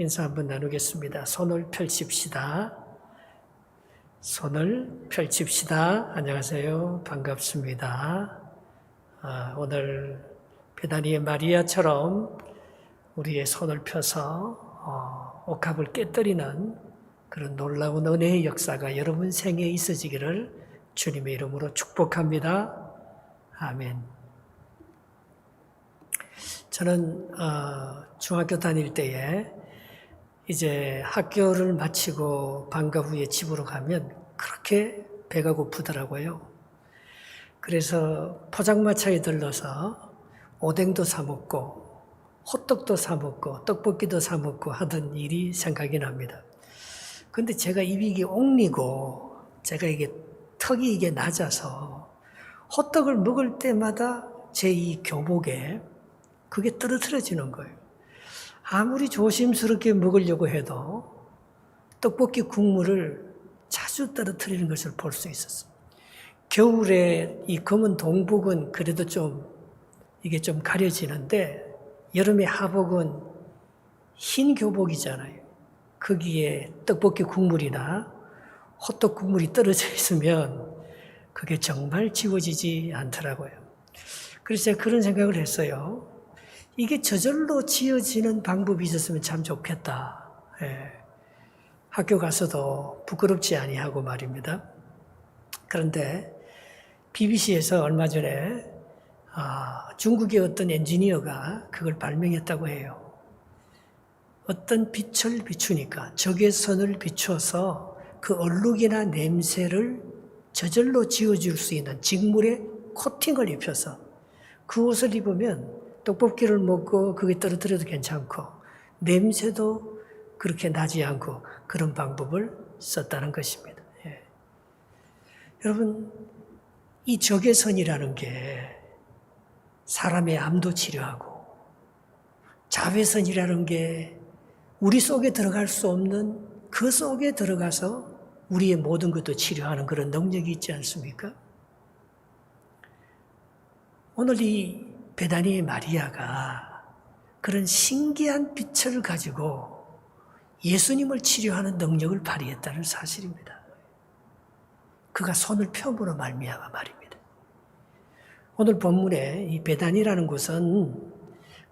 인사 한번 나누겠습니다. 손을 펼칩시다. 손을 펼칩시다. 안녕하세요. 반갑습니다. 아, 오늘 베다니의 마리아처럼 우리의 손을 펴서 어, 옥합을 깨뜨리는 그런 놀라운 은혜의 역사가 여러분 생에 있어지기를 주님의 이름으로 축복합니다. 아멘. 저는 어, 중학교 다닐 때에 이제 학교를 마치고 방과 후에 집으로 가면 그렇게 배가 고프더라고요. 그래서 포장마차에 들러서 오뎅도 사 먹고 호떡도 사 먹고 떡볶이도 사 먹고 하던 일이 생각이 납니다. 근데 제가 입이 이게 옥리고 제가 이게 턱이 이게 낮아서 호떡을 먹을 때마다 제 이 교복에 그게 떨어뜨려지는 거예요. 아무리 조심스럽게 먹으려고 해도 떡볶이 국물을 자주 떨어뜨리는 것을 볼 수 있었어요. 겨울에 이 검은 동복은 그래도 좀 이게 좀 가려지는데 여름에 하복은 흰 교복이잖아요. 거기에 떡볶이 국물이나 호떡 국물이 떨어져 있으면 그게 정말 지워지지 않더라고요. 그래서 제가 그런 생각을 했어요. 이게 저절로 지어지는 방법이 있었으면 참 좋겠다. 예. 학교 가서도 부끄럽지 아니하고 말입니다. 그런데 BBC에서 얼마 전에 아, 중국의 어떤 엔지니어가 그걸 발명했다고 해요. 어떤 빛을 비추니까 적외선을 비춰서 그 얼룩이나 냄새를 저절로 지워줄 수 있는 직물에 코팅을 입혀서 그 옷을 입으면 떡볶이를 먹고 그게 떨어뜨려도 괜찮고 냄새도 그렇게 나지 않고 그런 방법을 썼다는 것입니다. 예. 여러분 이 적외선이라는 게 사람의 암도 치료하고 자외선이라는 게 우리 속에 들어갈 수 없는 그 속에 들어가서 우리의 모든 것도 치료하는 그런 능력이 있지 않습니까? 오늘 이 베다니의 마리아가 그런 신기한 빛을 가지고 예수님을 치료하는 능력을 발휘했다는 사실입니다. 그가 손을 펴으로 말미암아 말입니다. 오늘 본문에 이 베단이라는 곳은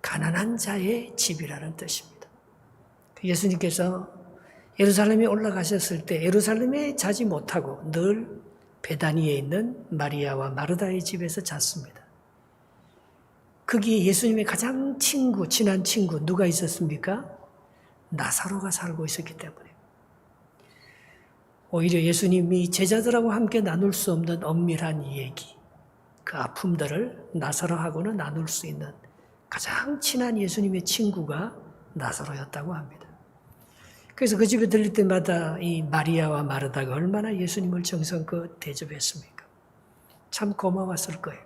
가난한 자의 집이라는 뜻입니다. 예수님께서 예루살렘에 올라가셨을 때 예루살렘에 자지 못하고 늘 베다니에 있는 마리아와 마르다의 집에서 잤습니다. 거기에 예수님의 가장 친구, 친한 친구 누가 있었습니까? 나사로가 살고 있었기 때문에. 오히려 예수님이 제자들하고 함께 나눌 수 없는 엄밀한 얘기, 그 아픔들을 나사로하고는 나눌 수 있는 가장 친한 예수님의 친구가 나사로였다고 합니다. 그래서 그 집에 들릴 때마다 이 마리아와 마르다가 얼마나 예수님을 정성껏 대접했습니까? 참 고마웠을 거예요.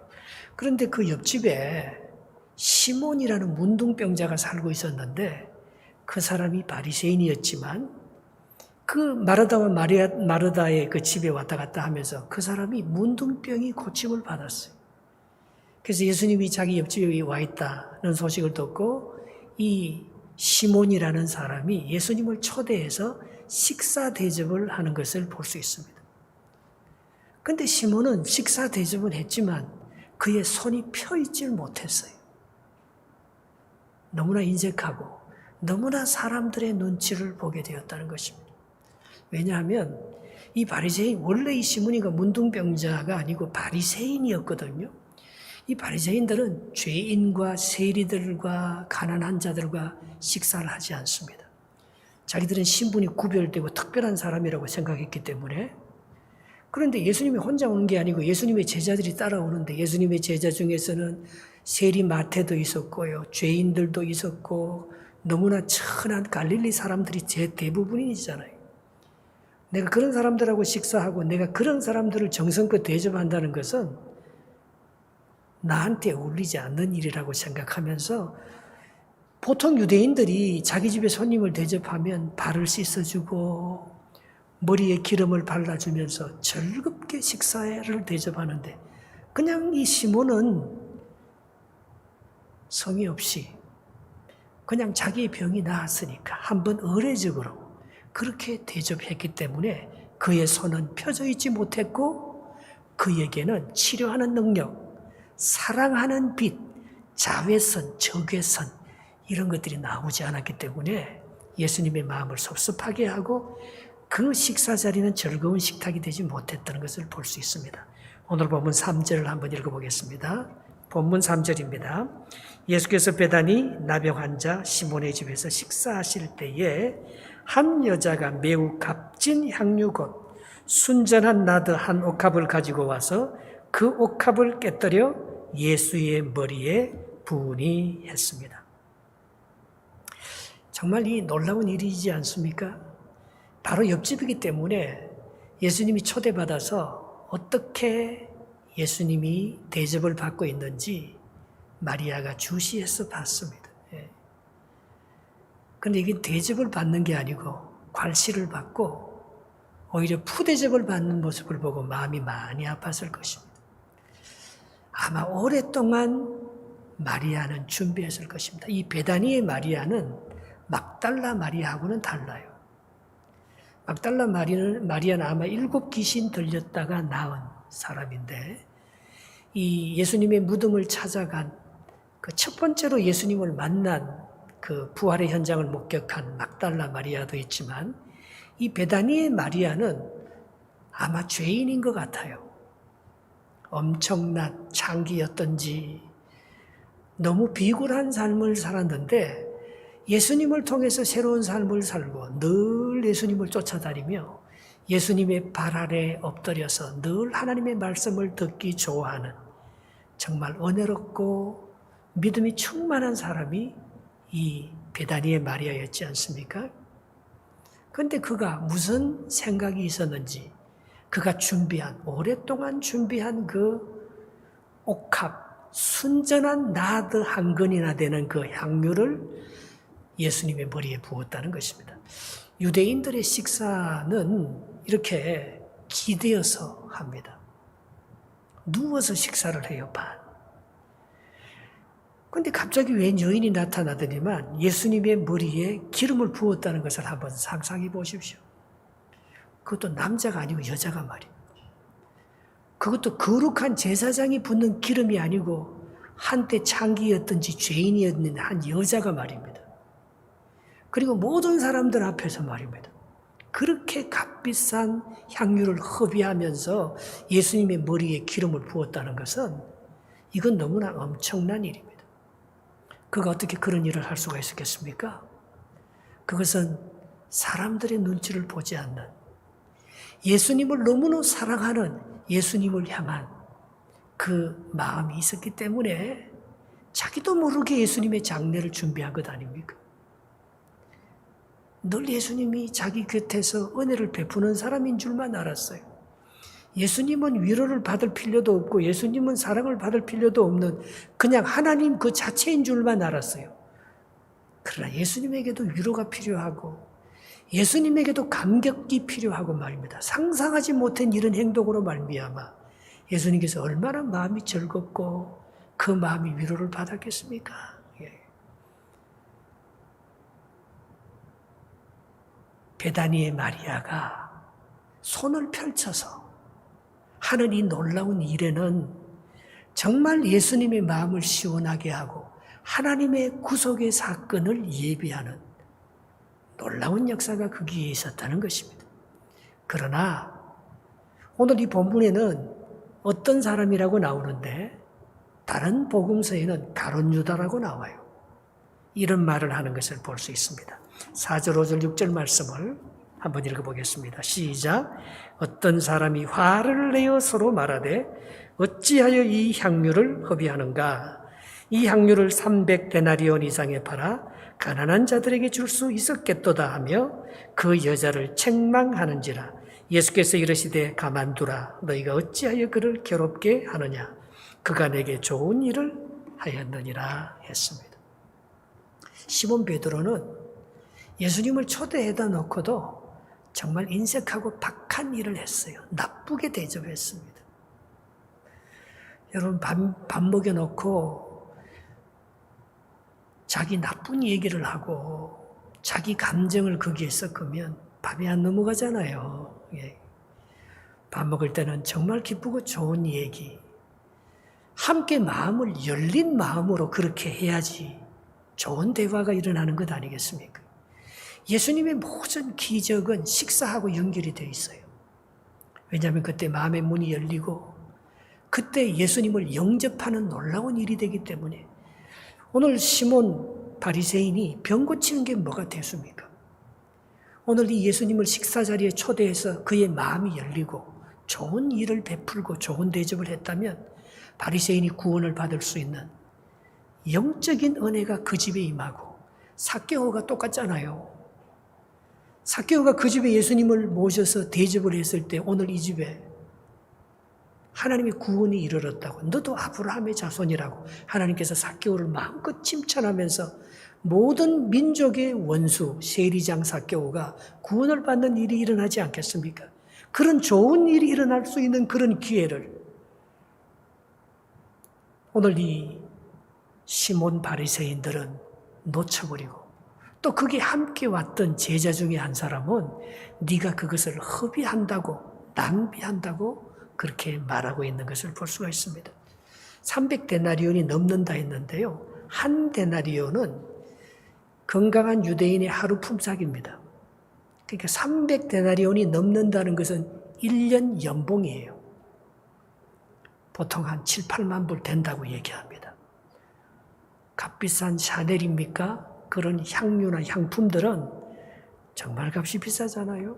그런데 그 옆집에 시몬이라는 문둥병자가 살고 있었는데 그 사람이 바리새인이었지만 그 마르다와 마리아, 마르다의 그 집에 왔다 갔다 하면서 그 사람이 문둥병이 고침을 받았어요. 그래서 예수님이 자기 옆집에 와 있다는 소식을 듣고 이 시몬이라는 사람이 예수님을 초대해서 식사 대접을 하는 것을 볼 수 있습니다. 근데 시몬은 식사 대접은 했지만 그의 손이 펴 있질 못했어요. 너무나 인색하고 너무나 사람들의 눈치를 보게 되었다는 것입니다. 왜냐하면 이 바리새인 원래 이 시므니가 문둥병자가 아니고 바리새인이었거든요. 이 바리새인들은 죄인과 세리들과 가난한 자들과 식사를 하지 않습니다. 자기들은 신분이 구별되고 특별한 사람이라고 생각했기 때문에 그런데 예수님이 혼자 오는 게 아니고 예수님의 제자들이 따라오는데 예수님의 제자 중에서는 세리 마태도 있었고요. 죄인들도 있었고 너무나 천한 갈릴리 사람들이 제 대부분이잖아요. 내가 그런 사람들하고 식사하고 내가 그런 사람들을 정성껏 대접한다는 것은 나한테 어울리지 않는 일이라고 생각하면서 보통 유대인들이 자기 집에 손님을 대접하면 발을 씻어주고 머리에 기름을 발라주면서 즐겁게 식사를 대접하는데 그냥 이 시몬은 성의 없이 그냥 자기의 병이 나았으니까 한번 의례적으로 그렇게 대접했기 때문에 그의 손은 펴져 있지 못했고 그에게는 치료하는 능력, 사랑하는 빛, 자외선, 적외선 이런 것들이 나오지 않았기 때문에 예수님의 마음을 섭섭하게 하고 그 식사 자리는 즐거운 식탁이 되지 못했다는 것을 볼 수 있습니다. 오늘 본문 3절을 한번 읽어보겠습니다. 본문 3절입니다. 예수께서 배단이 나병 환자 시몬의 집에서 식사하실 때에 한 여자가 매우 값진 향유 곧 순전한 나드 한 옥합을 가지고 와서 그 옥합을 깨뜨려 예수의 머리에 부으니 했습니다. 정말 이 놀라운 일이지 않습니까? 바로 옆집이기 때문에 예수님이 초대받아서 어떻게 예수님이 대접을 받고 있는지 마리아가 주시해서 봤습니다. 예. 근데 이게 대접을 받는 게 아니고 괄시를 받고 오히려 푸대접을 받는 모습을 보고 마음이 많이 아팠을 것입니다. 아마 오랫동안 마리아는 준비했을 것입니다. 이 베다니의 마리아는 막달라 마리아하고는 달라요. 막달라 마리아는, 아마 일곱 귀신 들렸다가 나은 사람인데 이 예수님의 무덤을 찾아간 그 첫 번째로 예수님을 만난 그 부활의 현장을 목격한 막달라 마리아도 있지만 이 베다니의 마리아는 아마 죄인인 것 같아요. 엄청난 창기였던지 너무 비굴한 삶을 살았는데 예수님을 통해서 새로운 삶을 살고 늘 예수님을 쫓아다니며 예수님의 발 아래 엎드려서 늘 하나님의 말씀을 듣기 좋아하는 정말 은혜롭고 믿음이 충만한 사람이 이 베다니의 마리아였지 않습니까? 그런데 그가 무슨 생각이 있었는지 그가 준비한 오랫동안 준비한 그 옥합 순전한 나드 한 근이나 되는 그 향유를 예수님의 머리에 부었다는 것입니다. 유대인들의 식사는 이렇게 기대어서 합니다. 누워서 식사를 해요, 반. 근데 갑자기 웬 여인이 나타나더니만 예수님의 머리에 기름을 부었다는 것을 한번 상상해 보십시오. 그것도 남자가 아니고 여자가 말이에요. 그것도 거룩한 제사장이 붓는 기름이 아니고 한때 창기였든지 죄인이었는 한 여자가 말입니다. 그리고 모든 사람들 앞에서 말입니다. 그렇게 값비싼 향유를 허비하면서 예수님의 머리에 기름을 부었다는 것은 이건 너무나 엄청난 일입니다. 그가 어떻게 그런 일을 할 수가 있었겠습니까? 그것은 사람들의 눈치를 보지 않는 예수님을 너무나 사랑하는 예수님을 향한 그 마음이 있었기 때문에 자기도 모르게 예수님의 장례를 준비한 것 아닙니까? 늘 예수님이 자기 곁에서 은혜를 베푸는 사람인 줄만 알았어요. 예수님은 위로를 받을 필요도 없고 예수님은 사랑을 받을 필요도 없는 그냥 하나님 그 자체인 줄만 알았어요. 그러나 예수님에게도 위로가 필요하고 예수님에게도 감격이 필요하고 말입니다. 상상하지 못한 이런 행동으로 말미암아 예수님께서 얼마나 마음이 즐겁고 그 마음이 위로를 받았겠습니까? 예. 베다니의 마리아가 손을 펼쳐서 하는 이 놀라운 일에는 정말 예수님의 마음을 시원하게 하고 하나님의 구속의 사건을 예비하는 놀라운 역사가 거기에 있었다는 것입니다. 그러나 오늘 이 본문에는 어떤 사람이라고 나오는데 다른 복음서에는 가론 유다라고 나와요. 이런 말을 하는 것을 볼 수 있습니다. 4절, 5절, 6절 말씀을 한번 읽어보겠습니다. 시작. 어떤 사람이 화를 내어 서로 말하되 어찌하여 이 향유를 허비하는가? 이 향유를 300데나리온 이상에 팔아 가난한 자들에게 줄 수 있었겠도다 하며 그 여자를 책망하는지라 예수께서 이르시되 가만두라 너희가 어찌하여 그를 괴롭게 하느냐 그가 내게 좋은 일을 하였느니라 했습니다. 시몬 베드로는 예수님을 초대해다 놓고도 정말 인색하고 박한 일을 했어요. 나쁘게 대접했습니다. 여러분 밥, 밥 먹여놓고 자기 나쁜 얘기를 하고 자기 감정을 거기에 섞으면 밥이 안 넘어가잖아요. 예. 밥 먹을 때는 정말 기쁘고 좋은 얘기. 함께 마음을 열린 마음으로 그렇게 해야지 좋은 대화가 일어나는 것 아니겠습니까? 예수님의 모든 기적은 식사하고 연결이 되어 있어요. 왜냐하면 그때 마음의 문이 열리고 그때 예수님을 영접하는 놀라운 일이 되기 때문에 오늘 시몬 바리새인이 병 고치는 게 뭐가 됐습니까? 오늘 이 예수님을 식사 자리에 초대해서 그의 마음이 열리고 좋은 일을 베풀고 좋은 대접을 했다면 바리새인이 구원을 받을 수 있는 영적인 은혜가 그 집에 임하고 사개오가 똑같잖아요. 사개오가 그 집에 예수님을 모셔서 대접을 했을 때 오늘 이 집에 하나님의 구원이 이르렀다고 너도 아브라함의 자손이라고 하나님께서 사개오를 마음껏 칭찬하면서 모든 민족의 원수 세리장 사개오가 구원을 받는 일이 일어나지 않겠습니까? 그런 좋은 일이 일어날 수 있는 그런 기회를 오늘 이 시몬 바리새인들은 놓쳐버리고 또 거기 함께 왔던 제자 중에 한 사람은 네가 그것을 허비한다고 낭비한다고 그렇게 말하고 있는 것을 볼 수가 있습니다. 300데나리온이 넘는다 했는데요. 한 데나리온은 건강한 유대인의 하루 품삯입니다. 그러니까 300데나리온이 넘는다는 것은 1년 연봉이에요. 보통 한 7, 8만 불 된다고 얘기합니다. 값비싼 샤넬입니까? 그런 향료나 향품들은 정말 값이 비싸잖아요.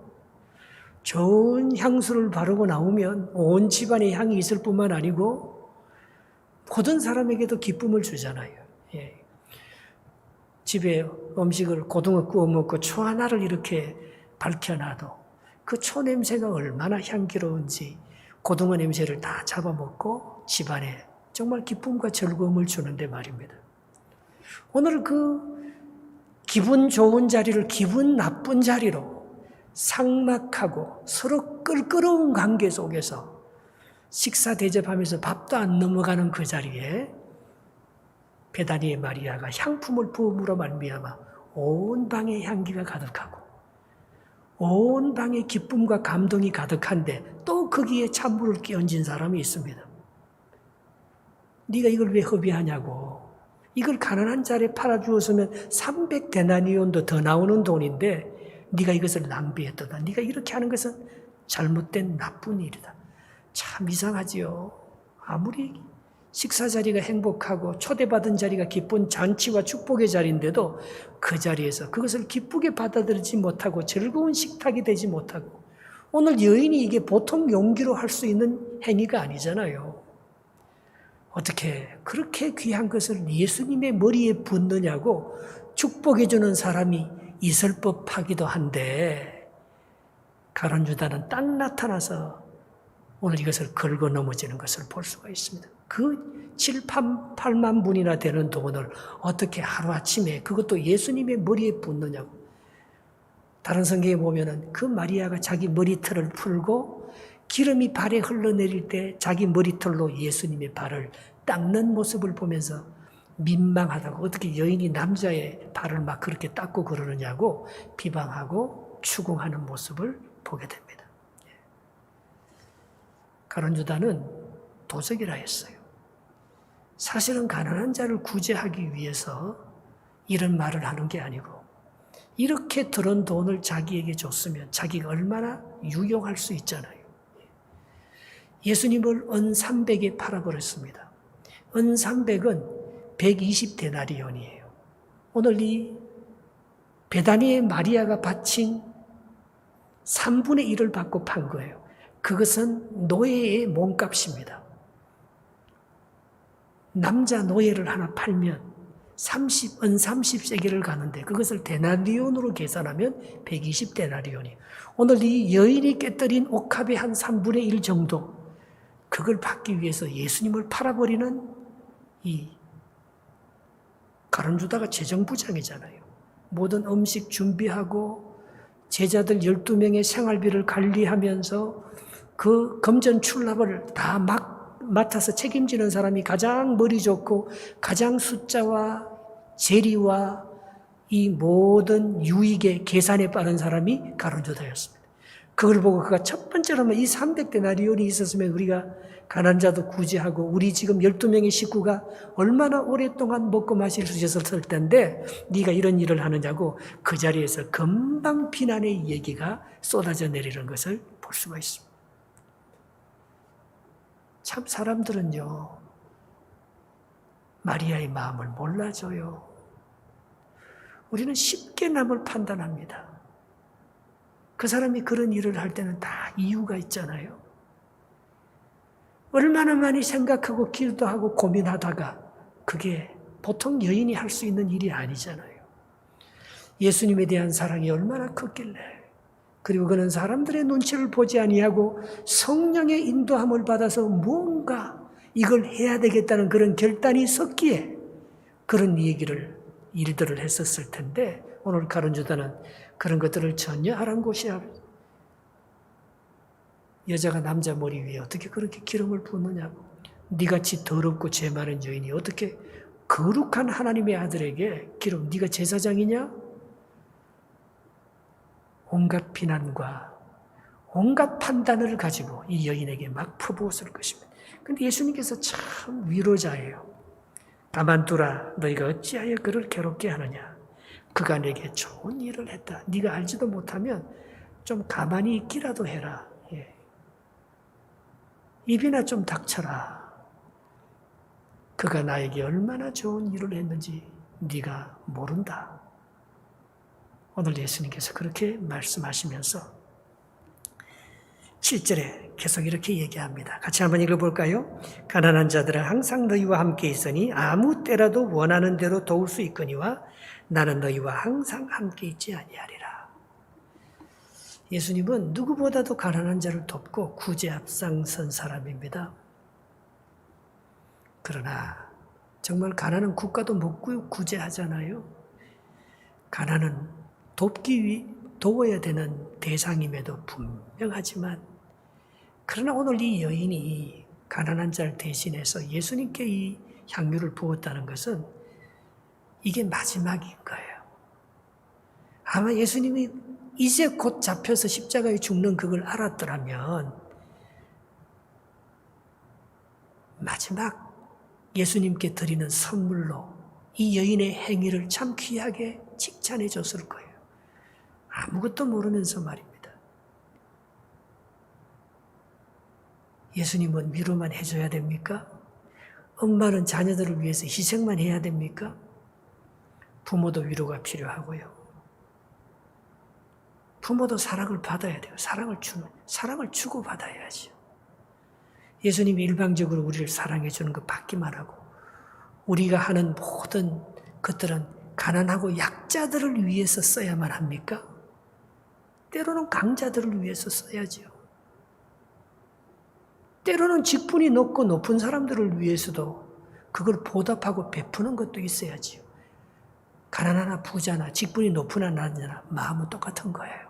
좋은 향수를 바르고 나오면 온 집안에 향이 있을 뿐만 아니고 모든 사람에게도 기쁨을 주잖아요. 예. 집에 음식을 고등어 구워 먹고 초 하나를 이렇게 밝혀놔도 그 초 냄새가 얼마나 향기로운지 고등어 냄새를 다 잡아먹고 집안에 정말 기쁨과 즐거움을 주는데 말입니다. 오늘 그 기분 좋은 자리를 기분 나쁜 자리로 상막하고 서로 끌끄러운 관계 속에서 식사 대접하면서 밥도 안 넘어가는 그 자리에 베다니의 마리아가 향품을 부음으로 말미암아 온 방에 향기가 가득하고 온 방에 기쁨과 감동이 가득한데 또 거기에 찬물을 끼얹은 사람이 있습니다. 네가 이걸 왜 허비하냐고. 이걸 가난한 자리에 팔아주었으면 300데나니온도 더 나오는 돈인데 네가 이것을 낭비했다. 네가 이렇게 하는 것은 잘못된 나쁜 일이다. 참 이상하지요. 아무리 식사 자리가 행복하고 초대받은 자리가 기쁜 잔치와 축복의 자리인데도 그 자리에서 그것을 기쁘게 받아들이지 못하고 즐거운 식탁이 되지 못하고 오늘 여인이 이게 보통 용기로 할 수 있는 행위가 아니잖아요. 어떻게 그렇게 귀한 것을 예수님의 머리에 붓느냐고 축복해주는 사람이 있을 법하기도 한데 가론 유다는 딱 나타나서 오늘 이것을 걸고 넘어지는 것을 볼 수가 있습니다. 그 7, 8만 분이나 되는 돈을 어떻게 하루아침에 그것도 예수님의 머리에 붓느냐고. 다른 성경에 보면은 그 마리아가 자기 머리털을 풀고 기름이 발에 흘러내릴 때 자기 머리털로 예수님의 발을 닦는 모습을 보면서 민망하다고 어떻게 여인이 남자의 발을 막 그렇게 닦고 그러느냐고 비방하고 추궁하는 모습을 보게 됩니다. 가론 유다는 도적이라 했어요. 사실은 가난한 자를 구제하기 위해서 이런 말을 하는 게 아니고 이렇게 들은 돈을 자기에게 줬으면 자기가 얼마나 유용할 수 있잖아요. 예수님을 은 300에 팔아버렸습니다. 은 300은 120데나리온이에요. 오늘 이 베다니의 마리아가 바친 3분의 1을 받고 판 거예요. 그것은 노예의 몸값입니다. 남자 노예를 하나 팔면 30, 은 30세계를 가는데 그것을 데나리온으로 계산하면 120데나리온이. 오늘 이 여인이 깨뜨린 옥합의 한 3분의 1 정도 그걸 받기 위해서 예수님을 팔아버리는 이 가론 주다가 재정부장이잖아요. 모든 음식 준비하고 제자들 12명의 생활비를 관리하면서 그 금전 출납을 다 막 맡아서 책임지는 사람이 가장 머리 좋고 가장 숫자와 재리와 이 모든 유익의 계산에 빠른 사람이 가론조다였습니다. 그걸 보고 그가 첫 번째로 이 300데나리온이 있었으면 우리가 가난 자도 구제하고 우리 지금 12명의 식구가 얼마나 오랫동안 먹고 마실 수 있었을 텐데 네가 이런 일을 하느냐고 그 자리에서 금방 비난의 얘기가 쏟아져 내리는 것을 볼 수가 있습니다. 참 사람들은요. 마리아의 마음을 몰라줘요. 우리는 쉽게 남을 판단합니다. 그 사람이 그런 일을 할 때는 다 이유가 있잖아요. 얼마나 많이 생각하고 기도하고 고민하다가 그게 보통 여인이 할 수 있는 일이 아니잖아요. 예수님에 대한 사랑이 얼마나 컸길래 그리고 그는 사람들의 눈치를 보지 아니하고 성령의 인도함을 받아서 뭔가 이걸 해야 되겠다는 그런 결단이 섰기에 그런 얘기를 일들을 했었을 텐데 오늘 가론주다는 그런 것들을 전혀 하란 곳이 아니 여자가 남자 머리 위에 어떻게 그렇게 기름을 붓느냐고 네같이 더럽고 죄 많은 여인이 어떻게 거룩한 하나님의 아들에게 기름 네가 제사장이냐? 온갖 비난과 온갖 판단을 가지고 이 여인에게 막 퍼부었을 것입니다. 근데 예수님께서 참 위로자예요. 가만두라 너희가 어찌하여 그를 괴롭게 하느냐? 그가 내게 좋은 일을 했다. 네가 알지도 못하면 좀 가만히 있기라도 해라. 예. 입이나 좀 닥쳐라. 그가 나에게 얼마나 좋은 일을 했는지 네가 모른다. 오늘 예수님께서 그렇게 말씀하시면서 7절에 계속 이렇게 얘기합니다. 같이 한번 읽어볼까요? 가난한 자들은 항상 너희와 함께 있으니 아무 때라도 원하는 대로 도울 수 있거니와 나는 너희와 항상 함께 있지 아니하리라. 예수님은 누구보다도 가난한 자를 돕고 구제 앞장선 사람입니다. 그러나 정말 가난은 국가도 못 구제하잖아요. 가난은 돕기 위 도워야 되는 대상임에도 분명하지만 그러나 오늘 이 여인이 가난한 자를 대신해서 예수님께 이 향유를 부었다는 것은 이게 마지막인 거예요. 아마 예수님이 이제 곧 잡혀서 십자가에 죽는 그걸 알았더라면 마지막 예수님께 드리는 선물로 이 여인의 행위를 참 귀하게 칭찬해 줬을 거예요. 아무것도 모르면서 말입니다. 예수님은 위로만 해줘야 됩니까? 엄마는 자녀들을 위해서 희생만 해야 됩니까? 부모도 위로가 필요하고요. 부모도 사랑을 받아야 돼요. 사랑을 주는, 사랑을 주고 받아야죠. 예수님이 일방적으로 우리를 사랑해 주는 것 받기만 하고, 우리가 하는 모든 것들은 가난하고 약자들을 위해서 써야만 합니까? 때로는 강자들을 위해서 써야죠. 때로는 직분이 높고 높은 사람들을 위해서도 그걸 보답하고 베푸는 것도 있어야지요. 가난하나 부자나 직분이 높으나 낮으나 마음은 똑같은 거예요.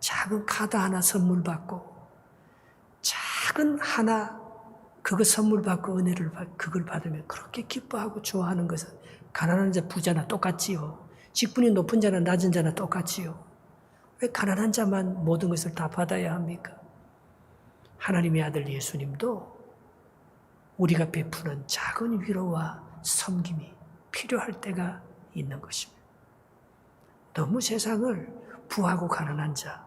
작은 카드 하나 선물 받고 작은 하나 그거 선물 받고 은혜를 받 그걸 받으면 그렇게 기뻐하고 좋아하는 것은 가난한 자 부자나 똑같지요. 직분이 높은 자나 낮은 자나 똑같지요. 왜 가난한 자만 모든 것을 다 받아야 합니까? 하나님의 아들 예수님도 우리가 베푸는 작은 위로와 섬김이 필요할 때가 있는 것입니다. 너무 세상을 부하고 가난한 자,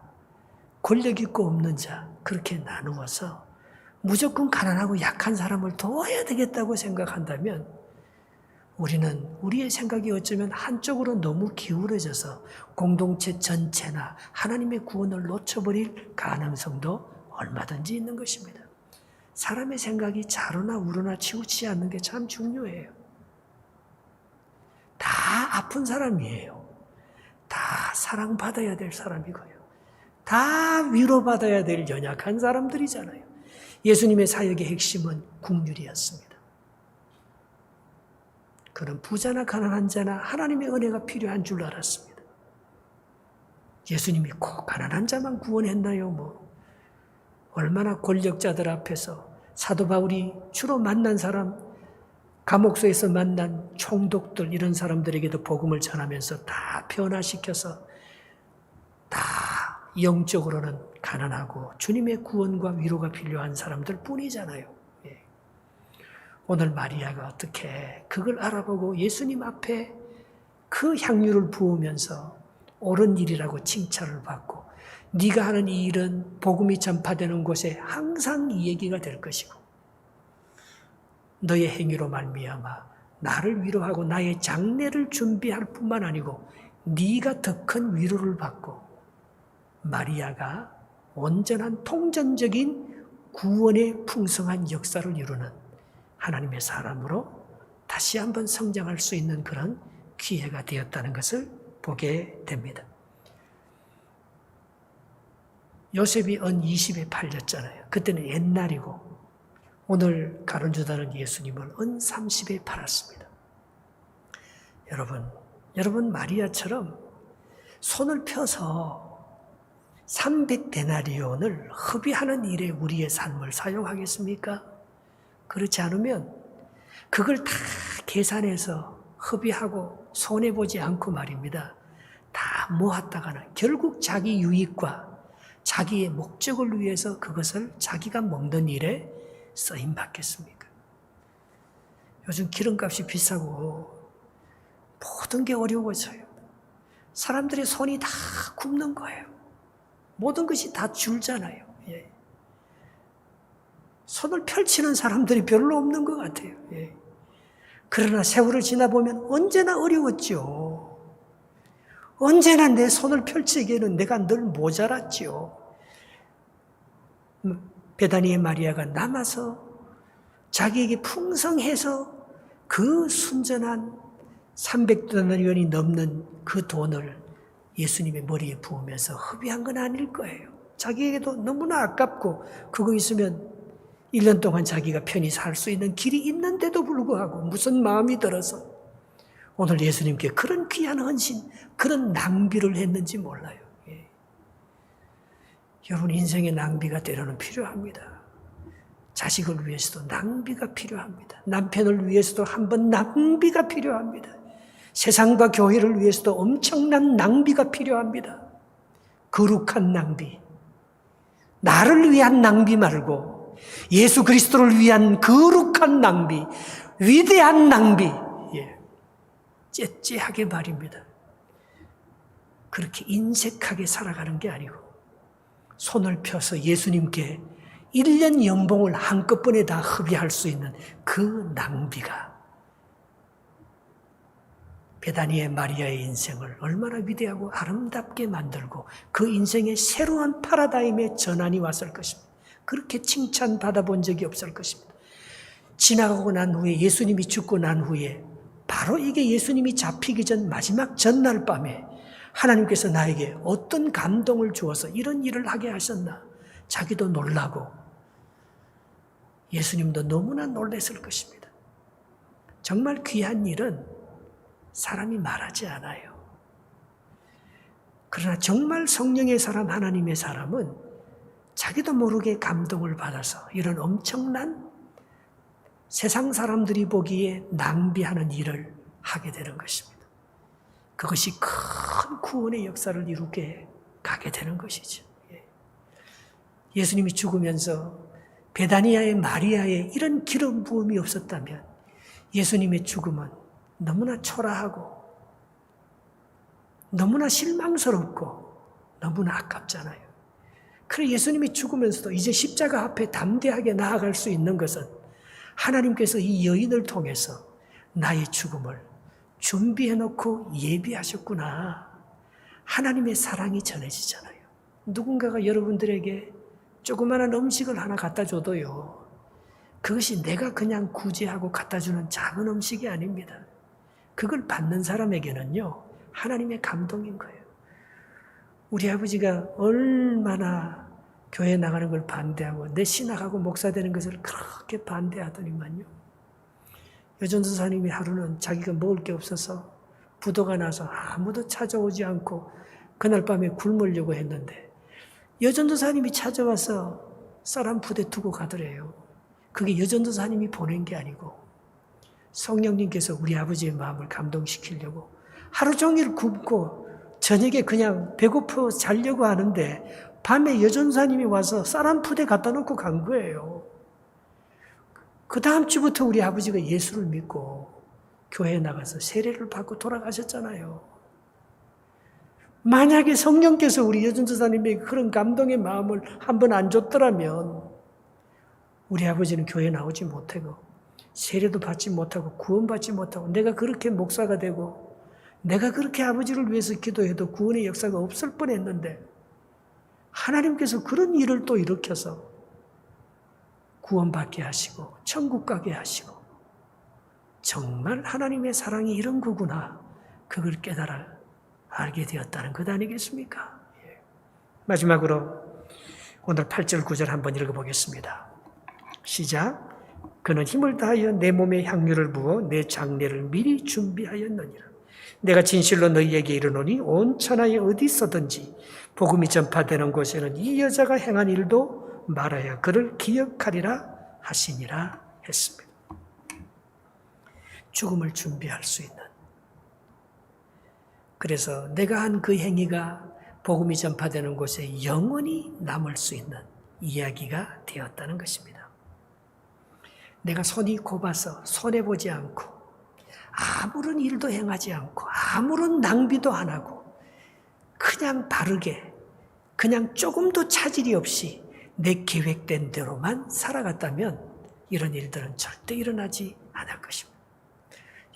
권력 있고 없는 자, 그렇게 나누어서 무조건 가난하고 약한 사람을 도와야 되겠다고 생각한다면 우리는 우리의 생각이 어쩌면 한쪽으로 너무 기울어져서 공동체 전체나 하나님의 구원을 놓쳐버릴 가능성도 얼마든지 있는 것입니다. 사람의 생각이 좌로나 우로나 치우치지 않는 게 참 중요해요. 다 아픈 사람이에요. 다 사랑받아야 될 사람이고요. 다 위로받아야 될 연약한 사람들이잖아요. 예수님의 사역의 핵심은 국률이었습니다. 그런 부자나 가난한 자나 하나님의 은혜가 필요한 줄 알았습니다. 예수님이 꼭 가난한 자만 구원했나요? 뭐 얼마나 권력자들 앞에서 사도 바울이 주로 만난 사람 감옥소에서 만난 총독들 이런 사람들에게도 복음을 전하면서 다 변화시켜서 다 영적으로는 가난하고 주님의 구원과 위로가 필요한 사람들 뿐이잖아요. 예. 오늘 마리아가 어떻게 그걸 알아보고 예수님 앞에 그 향유를 부으면서 옳은 일이라고 칭찬을 받고 네가 하는 이 일은 복음이 전파되는 곳에 항상 이 얘기가 될 것이고 너의 행위로 말미암아 나를 위로하고 나의 장례를 준비할 뿐만 아니고 네가 더 큰 위로를 받고 마리아가 온전한 통전적인 구원의 풍성한 역사를 이루는 하나님의 사람으로 다시 한번 성장할 수 있는 그런 기회가 되었다는 것을 보게 됩니다. 요셉이 은 20에 팔렸잖아요. 그때는 옛날이고 오늘 가론주다는 예수님을 은 30에 팔았습니다. 여러분, 여러분 마리아처럼 손을 펴서 300데나리온을 허비하는 일에 우리의 삶을 사용하겠습니까? 그렇지 않으면 그걸 다 계산해서 허비하고 손해보지 않고 말입니다. 다 모았다가는 결국 자기 유익과 자기의 목적을 위해서 그것을 자기가 먹는 일에 쓰임 받겠습니까? 요즘 기름값이 비싸고 모든 게 어려워져요. 사람들의 손이 다 굽는 거예요. 모든 것이 다 줄잖아요. 예. 손을 펼치는 사람들이 별로 없는 것 같아요. 예. 그러나 세월을 지나보면 언제나 어려웠죠. 언제나 내 손을 펼치기에는 내가 늘 모자랐죠. 베다니의 마리아가 남아서 자기에게 풍성해서 그 순전한 300도나리온이 넘는 그 돈을 예수님의 머리에 부으면서 허비한 건 아닐 거예요. 자기에게도 너무나 아깝고 그거 있으면 1년 동안 자기가 편히 살 수 있는 길이 있는데도 불구하고 무슨 마음이 들어서 오늘 예수님께 그런 귀한 헌신, 그런 낭비를 했는지 몰라요. 예. 여러분 인생의 낭비가 때로는 필요합니다. 자식을 위해서도 낭비가 필요합니다. 남편을 위해서도 한 번 낭비가 필요합니다. 세상과 교회를 위해서도 엄청난 낭비가 필요합니다. 거룩한 낭비. 나를 위한 낭비 말고 예수 그리스도를 위한 거룩한 낭비, 위대한 낭비. 예. 째째하게 말입니다. 그렇게 인색하게 살아가는 게 아니고 손을 펴서 예수님께 1년 연봉을 한꺼번에 다 흡입할 수 있는 그 낭비가 베다니의 마리아의 인생을 얼마나 위대하고 아름답게 만들고 그 인생의 새로운 파라다임의 전환이 왔을 것입니다. 그렇게 칭찬받아 본 적이 없을 것입니다. 지나가고 난 후에 예수님이 죽고 난 후에 바로 이게 예수님이 잡히기 전 마지막 전날 밤에 하나님께서 나에게 어떤 감동을 주어서 이런 일을 하게 하셨나 자기도 놀라고 예수님도 너무나 놀랐을 것입니다. 정말 귀한 일은 사람이 말하지 않아요. 그러나 정말 성령의 사람, 하나님의 사람은 자기도 모르게 감동을 받아서 이런 엄청난 세상 사람들이 보기에 낭비하는 일을 하게 되는 것입니다. 그것이 큰 구원의 역사를 이루게 가게 되는 것이죠. 예. 예수님이 죽으면서 베다니아의 마리아의 이런 기름 부음이 없었다면 예수님의 죽음은 너무나 초라하고 너무나 실망스럽고 너무나 아깝잖아요. 그래 예수님이 죽으면서도 이제 십자가 앞에 담대하게 나아갈 수 있는 것은 하나님께서 이 여인을 통해서 나의 죽음을 준비해 놓고 예비하셨구나. 하나님의 사랑이 전해지잖아요. 누군가가 여러분들에게 조그마한 음식을 하나 갖다 줘도요. 그것이 내가 그냥 구제하고 갖다 주는 작은 음식이 아닙니다. 그걸 받는 사람에게는요, 하나님의 감동인 거예요. 우리 아버지가 얼마나 교회 나가는 걸 반대하고 내 신학하고 목사 되는 것을 그렇게 반대하더니만요. 여전도 사님이 하루는 자기가 먹을 게 없어서 부도가 나서 아무도 찾아오지 않고 그날 밤에 굶으려고 했는데 여전도사님이 찾아와서 쌀 한 푸대 두고 가더래요. 그게 여전도사님이 보낸 게 아니고 성령님께서 우리 아버지의 마음을 감동시키려고 하루 종일 굶고 저녁에 그냥 배고파 자려고 하는데 밤에 여전사님이 와서 쌀 한 푸대 갖다 놓고 간 거예요. 그 다음 주부터 우리 아버지가 예수를 믿고 교회에 나가서 세례를 받고 돌아가셨잖아요. 만약에 성령께서 우리 여전도사님에게 그런 감동의 마음을 한 번 안 줬더라면 우리 아버지는 교회 나오지 못하고 세례도 받지 못하고 구원받지 못하고 내가 그렇게 목사가 되고 내가 그렇게 아버지를 위해서 기도해도 구원의 역사가 없을 뻔했는데 하나님께서 그런 일을 또 일으켜서 구원받게 하시고 천국 가게 하시고 정말 하나님의 사랑이 이런 거구나 그걸 깨달아 알게 되었다는 것 아니겠습니까? 예. 마지막으로 오늘 8절 9절 한번 읽어보겠습니다. 시작. 그는 힘을 다하여 내 몸에 향유를 부어 내 장례를 미리 준비하였느니라. 내가 진실로 너희에게 이르노니 온 천하에 어디 있어든지 복음이 전파되는 곳에는 이 여자가 행한 일도 말하여 그를 기억하리라 하시니라 했습니다. 죽음을 준비할 수 있는 그래서 내가 한 그 행위가 복음이 전파되는 곳에 영원히 남을 수 있는 이야기가 되었다는 것입니다. 내가 손이 곱아서 손해보지 않고 아무런 일도 행하지 않고 아무런 낭비도 안 하고 그냥 바르게 그냥 조금도 차질이 없이 내 계획된 대로만 살아갔다면 이런 일들은 절대 일어나지 않을 것입니다.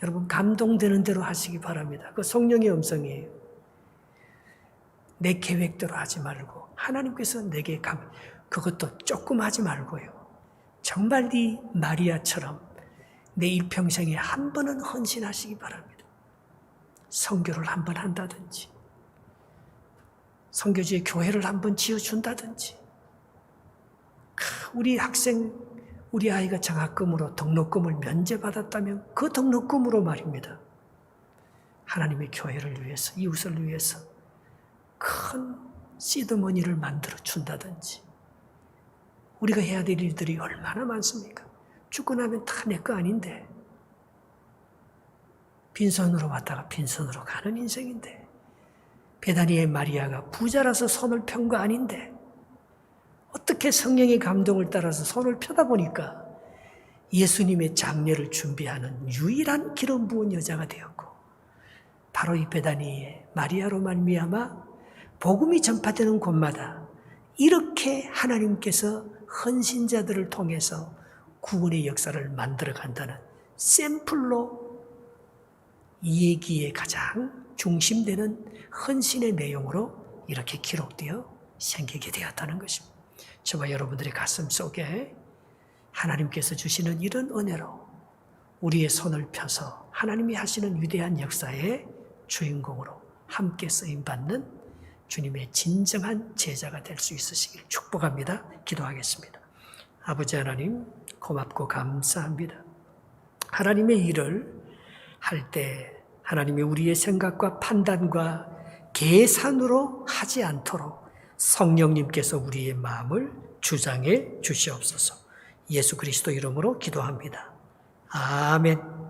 여러분 감동되는 대로 하시기 바랍니다. 그 성령의 음성이에요. 내 계획대로 하지 말고 하나님께서 내게 감 그것도 조금 하지 말고요. 정말 이 마리아처럼 내 일평생에 한 번은 헌신하시기 바랍니다. 성교를 한 번 한다든지 성교지에 교회를 한 번 지어준다든지 우리 학생 우리 아이가 장학금으로 등록금을 면제받았다면 그 등록금으로 말입니다. 하나님의 교회를 위해서, 이웃을 위해서 큰 시드머니를 만들어 준다든지 우리가 해야 될 일들이 얼마나 많습니까? 죽고 나면 다 내 거 아닌데 빈손으로 왔다가 빈손으로 가는 인생인데 베다니의 마리아가 부자라서 손을 편 거 아닌데 어떻게 성령의 감동을 따라서 손을 펴다 보니까 예수님의 장례를 준비하는 유일한 기름 부은 여자가 되었고 바로 이 베다니의 마리아로 말미암아 복음이 전파되는 곳마다 이렇게 하나님께서 헌신자들을 통해서 구원의 역사를 만들어 간다는 샘플로 이 얘기의 가장 중심되는 헌신의 내용으로 이렇게 기록되어 생기게 되었다는 것입니다. 저와 여러분들의 가슴 속에 하나님께서 주시는 이런 은혜로 우리의 손을 펴서 하나님이 하시는 위대한 역사의 주인공으로 함께 쓰임 받는 주님의 진정한 제자가 될 수 있으시길 축복합니다. 기도하겠습니다. 아버지 하나님 고맙고 감사합니다. 하나님의 일을 할 때 하나님이 우리의 생각과 판단과 계산으로 하지 않도록 성령님께서 우리의 마음을 주장해 주시옵소서. 예수 그리스도 이름으로 기도합니다. 아멘.